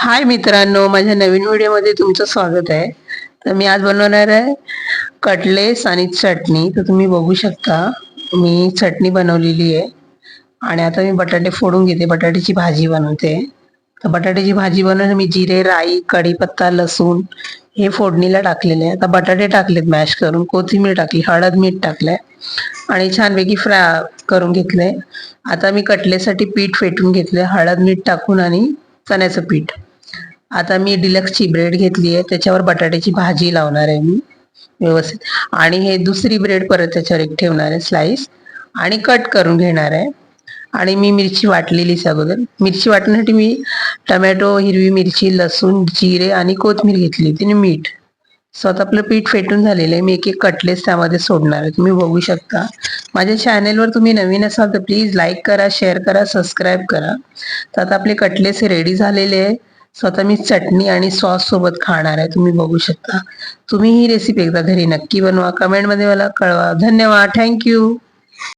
हाय मित्रांनो माझ्या नवीन व्हिडिओमध्ये तुमचं स्वागत आहे. तर मी आज बनवणार आहे कटलेस आणि चटणी. तर तुम्ही बघू शकता मी चटणी बनवलेली आहे. आणि आता मी बटाटे फोडून घेते बटाट्याची भाजी बनवते. तर बटाट्याची भाजी बनवून मी जिरे राई कढीपत्ता लसूण हे फोडणीला टाकलेले आहे. आता बटाटे टाकलेत मॅश करून कोथिंबीर टाकली हळद मीठ टाकलंय. आणि छानपैकी फ्राय करून घेतलंय. आता मी कटलेसाठी पीठ फेटून घेतले हळद मीठ टाकून आणि चण्याचं पीठ. आता मी डिलक्सची ब्रेड घेतली आहे. त्याच्यावर बटाट्याची भाजी लावणार आहे मी व्यवस्थित. आणि हे दुसरी ब्रेड परत त्याच्यावर एक ठेवणार आहे स्लाइस आणि कट करून घेणार आहे. आणि मी मिरची वाटलेलीच अगोदर. मिरची वाटण्यासाठी मी टमॅटो हिरवी मिरची लसूण जिरे आणि कोथमीर घेतली तिने मीठ. स्वतः आपलं पीठ फेटून झालेलं आहे. मी एक एक कटलेस त्यामध्ये सोडणार आहे. तुम्ही बघू शकता. माझ्या चॅनेलवर तुम्ही नवीन असाल तर प्लीज लाईक करा शेअर करा सबस्क्राईब करा. तर आता आपले कटलेस रेडी झालेले आहे. स्वतः मी चटणी आणि सॉस सोबत खाणार आहे. तुम्ही बघू शकता. तुम्ही ही रेसिपी एकदा घरी नक्की बनवा. कमेंटमध्ये मला कळवा. धन्यवाद. थँक्यू